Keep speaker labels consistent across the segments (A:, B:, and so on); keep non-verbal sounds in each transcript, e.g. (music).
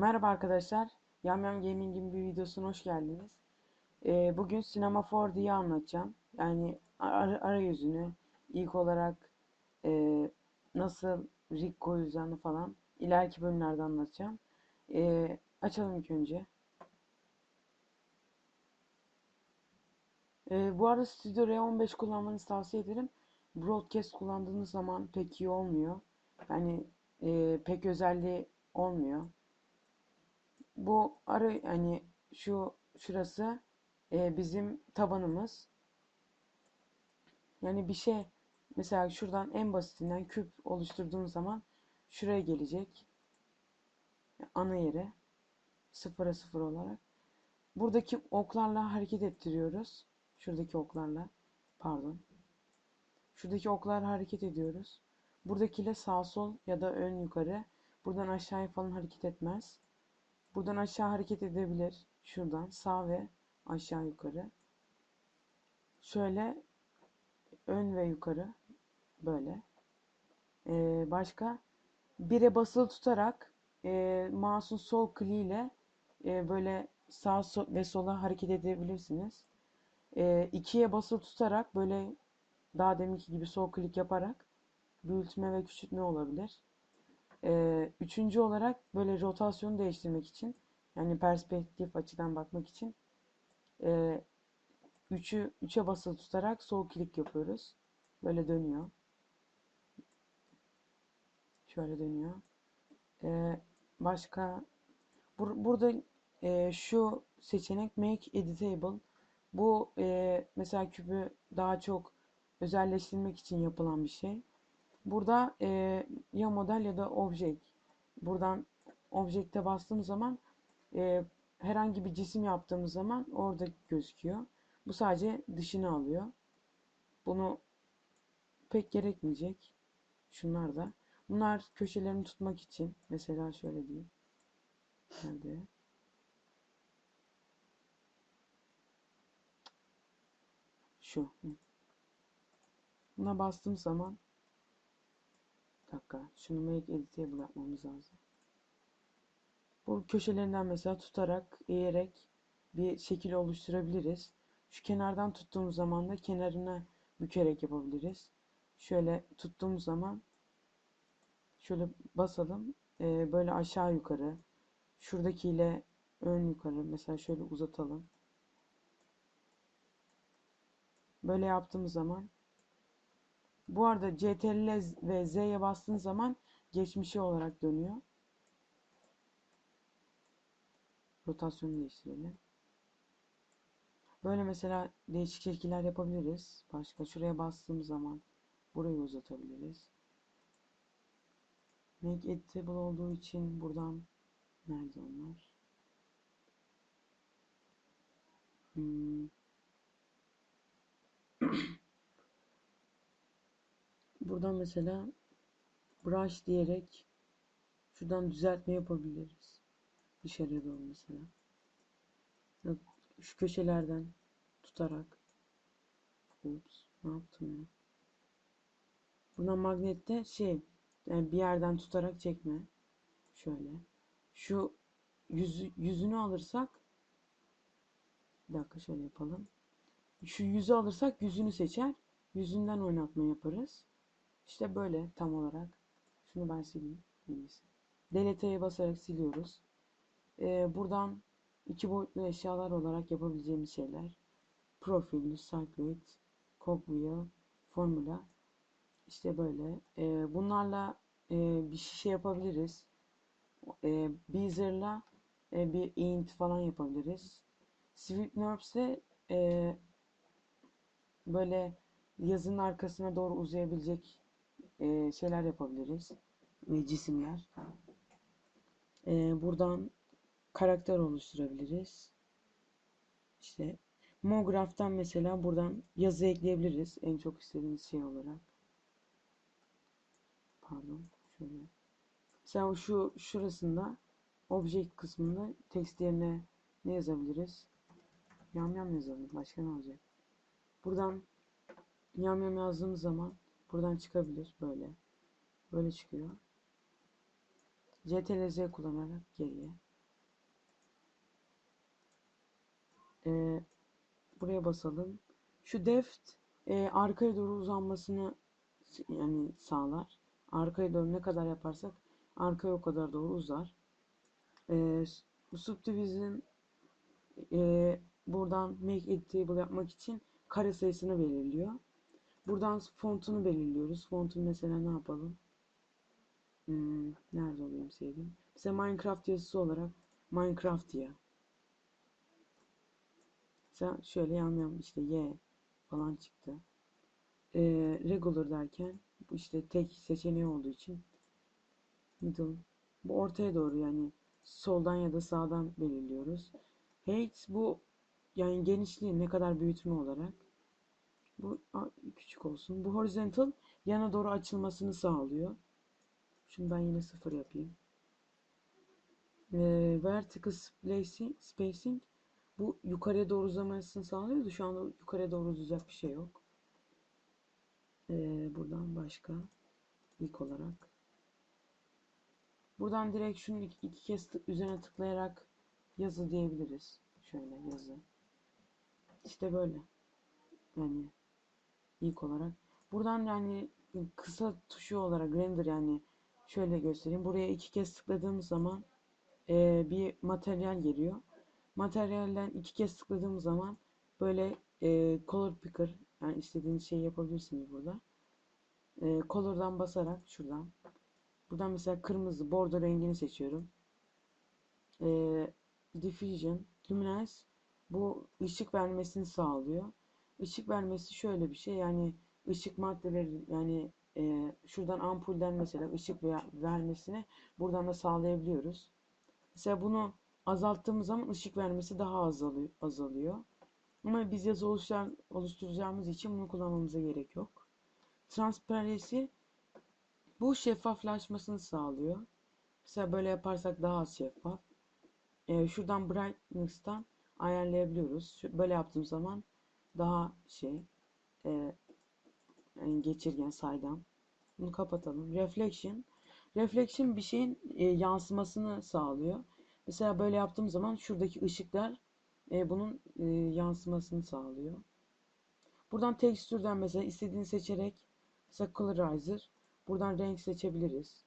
A: Merhaba arkadaşlar. Yamyam Gaming'in bir videosuna hoş geldiniz. Ee, bugün Cinema 4D'yi anlatacağım. Yani ar arayüzünü, ilk olarak e, nasıl rig koyacağını falan ileriki bölümlerde anlatacağım. Ee, açalım ilk önce. Ee, bu arada Studio R15 kullanmanızı tavsiye ederim. Broadcast kullandığınız zaman pek iyi olmuyor. Yani e, pek özelliği olmuyor bu ara yani şu şurası e, bizim tabanımız. Yani bir şey mesela şuradan en basitinden küp oluşturduğum zaman şuraya gelecek. Ana yere sıfıra sıfır olarak. Buradaki oklarla hareket ettiriyoruz. Şuradaki oklarla. Pardon. Şuradaki oklarla hareket ediyoruz. Buradakiyle sağ sol ya da ön yukarı. Buradan aşağıya falan hareket etmez. Buradan aşağı hareket edebilir. Şuradan sağ ve aşağı yukarı. Şöyle ön ve yukarı. Böyle. Ee, başka bire basılı tutarak e, mouse'un sol kliğiyle e, böyle sağ sol ve sola hareket edebilirsiniz. E, ikiye basılı tutarak böyle daha deminki gibi sol klik yaparak büyütme ve küçültme olabilir. Ee, üçüncü olarak böyle rotasyonu değiştirmek için yani perspektif açıdan bakmak için e, üçü üçe basılı tutarak sol klik yapıyoruz. Böyle dönüyor. Şöyle dönüyor. Ee, başka bur burada e, şu seçenek Make Editable. Bu e, mesela küpü daha çok özelleştirmek için yapılan bir şey. Burada e, ya model ya da object. Buradan object'e bastığım zaman e, herhangi bir cisim yaptığımız zaman orada gözüküyor. Bu sadece dışını alıyor. Bunu pek gerekmeyecek. Şunlar da. Bunlar köşelerini tutmak için. Mesela şöyle diyeyim. Nerede? Şu. Buna bastığım zaman dakika. Şunu make editable yapmamız lazım. Bu köşelerinden mesela tutarak, eğerek bir şekil oluşturabiliriz. Şu kenardan tuttuğumuz zaman da kenarına bükerek yapabiliriz. Şöyle tuttuğumuz zaman şöyle basalım. Ee, böyle aşağı yukarı. Şuradakiyle ön yukarı. Mesela şöyle uzatalım. Böyle yaptığımız zaman bu arada CTRL ve Z'ye bastığınız zaman geçmişi olarak dönüyor. Rotasyonu değiştirelim. Böyle mesela değişik şekiller yapabiliriz. Başka şuraya bastığım zaman burayı uzatabiliriz. Make editable olduğu için buradan nerede onlar? Hmm. Buradan mesela brush diyerek şuradan düzeltme yapabiliriz. Dışarıya doğru mesela. Şu köşelerden tutarak. Ups, ne yaptım ya? Buradan magnette şey yani bir yerden tutarak çekme. Şöyle. Şu yüzü, yüzünü alırsak bir dakika şöyle yapalım. Şu yüzü alırsak yüzünü seçer. Yüzünden oynatma yaparız. İşte böyle tam olarak. Şunu ben sileyim. Neyse. Delete'ye basarak siliyoruz. Ee, buradan iki boyutlu eşyalar olarak yapabileceğimiz şeyler. Profil, Circuit, Cogwheel, Formula. İşte böyle. Ee, bunlarla e, bir şey yapabiliriz. Ee, Beezer'la e, bir int falan yapabiliriz. Sweep Nerves'e e, böyle yazının arkasına doğru uzayabilecek e, şeyler yapabiliriz. E, cisimler. E, buradan karakter oluşturabiliriz. İşte Mograph'tan mesela buradan yazı ekleyebiliriz. En çok istediğimiz şey olarak. Pardon. Şöyle. Mesela şu şurasında object kısmında text yerine ne yazabiliriz? Yam yam yazalım. Başka ne olacak? Buradan yam yam yazdığımız zaman Buradan çıkabilir böyle. Böyle çıkıyor. CTRL-Z kullanarak geriye. Ee, buraya basalım. Şu deft e, arkaya doğru uzanmasını yani sağlar. Arkaya doğru ne kadar yaparsak arkaya o kadar doğru uzar. Ee, bu subdivision e, buradan make editable yapmak için kare sayısını belirliyor. Buradan fontunu belirliyoruz. Fontunu mesela ne yapalım? Hmm, nerede olayım sevdiğim? Mesela Minecraft yazısı olarak Minecraft ya. Mesela şöyle yan işte Y falan çıktı. Ee, regular derken bu işte tek seçeneği olduğu için middle bu ortaya doğru yani soldan ya da sağdan belirliyoruz. Height bu yani genişliği ne kadar büyütme olarak. Bu küçük olsun. Bu horizontal yana doğru açılmasını sağlıyor. Şunu ben yine sıfır yapayım. Ee, vertical spacing, spacing bu yukarıya doğru uzamasını sağlıyordu. Şu anda yukarıya doğru uzayacak bir şey yok. Ee, buradan başka ilk olarak. Buradan direkt şunu iki, iki kez tık- üzerine tıklayarak yazı diyebiliriz. Şöyle yazı. İşte böyle. Yani ilk olarak. Buradan yani kısa tuşu olarak render yani şöyle göstereyim. Buraya iki kez tıkladığımız zaman e, bir materyal geliyor. Materyalden iki kez tıkladığımız zaman böyle e, color picker yani istediğiniz şeyi yapabilirsiniz burada. E, color'dan basarak şuradan. Buradan mesela kırmızı bordo rengini seçiyorum. E, diffusion, luminance bu ışık vermesini sağlıyor. Işık vermesi şöyle bir şey yani ışık maddeleri yani e, şuradan ampulden mesela ışık vermesini buradan da sağlayabiliyoruz. Mesela bunu azalttığımız zaman ışık vermesi daha azalıyor. azalıyor. Ama biz yazı oluştur- oluşturacağımız için bunu kullanmamıza gerek yok. Transparency bu şeffaflaşmasını sağlıyor. Mesela böyle yaparsak daha az şeffaf. Ee, şuradan brightness'tan ayarlayabiliyoruz. Böyle yaptığım zaman daha şey e, yani geçirgen saydam. Bunu kapatalım. Reflection. Reflection bir şeyin e, yansımasını sağlıyor. Mesela böyle yaptığım zaman şuradaki ışıklar e, bunun e, yansımasını sağlıyor. Buradan tekstürden mesela istediğini seçerek mesela colorizer buradan renk seçebiliriz.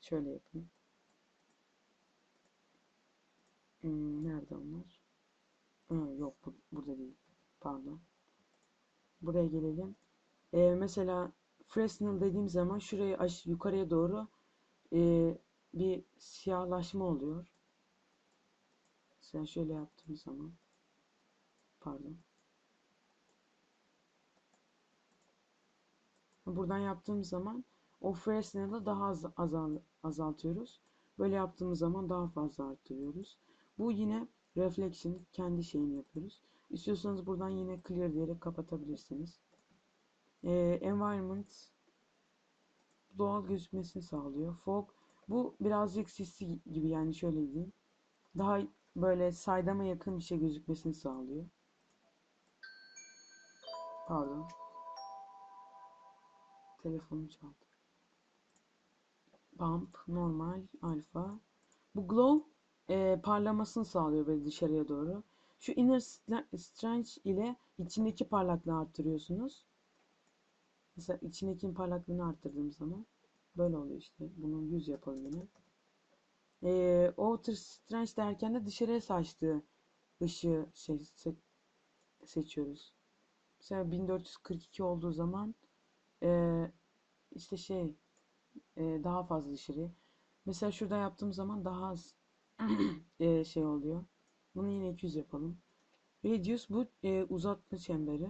A: Şöyle yapayım. Hmm, nerede onlar? Ha, yok bu, burada değil. Pardon. Buraya gelelim. E, mesela Fresnel dediğim zaman şurayı aş yukarıya doğru e, bir siyahlaşma oluyor. Mesela şöyle yaptığım zaman pardon. Buradan yaptığım zaman o Fresnel'ı daha az azal, azaltıyoruz. Böyle yaptığımız zaman daha fazla arttırıyoruz. Bu yine reflection kendi şeyini yapıyoruz. İstiyorsanız buradan yine clear diyerek kapatabilirsiniz. Ee, environment doğal gözükmesini sağlıyor. Fog bu birazcık sisli gibi yani şöyle diyeyim. Daha böyle saydama yakın bir şey gözükmesini sağlıyor. Pardon. Telefonum çaldı. Bump, normal, alfa. Bu glow e, parlamasını sağlıyor böyle dışarıya doğru. Şu inner strange ile içindeki parlaklığı arttırıyorsunuz. Mesela içindeki parlaklığını arttırdığım zaman böyle oluyor işte. Bunu 100 yapalım yine. E, outer strange derken de dışarıya saçtığı ışığı şey, se- seçiyoruz. Mesela 1442 olduğu zaman e, işte şey e, daha fazla dışarı. Mesela şurada yaptığım zaman daha az (clears throat) e, şey oluyor. Bunu yine 200 yapalım. Radius bu e, uzatma çemberi.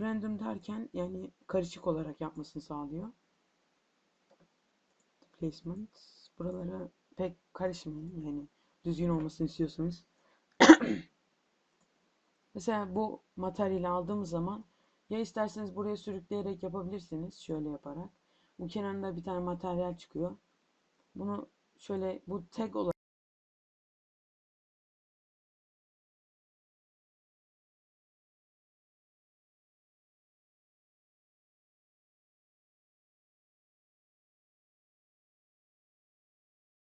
A: Random derken yani karışık olarak yapmasını sağlıyor. Placement. Buralara pek karışmayın. Yani düzgün olmasını istiyorsanız. (coughs) Mesela bu materyali aldığımız zaman ya isterseniz buraya sürükleyerek yapabilirsiniz. Şöyle yaparak. Bu kenarında bir tane materyal çıkıyor. Bunu şöyle bu tag olarak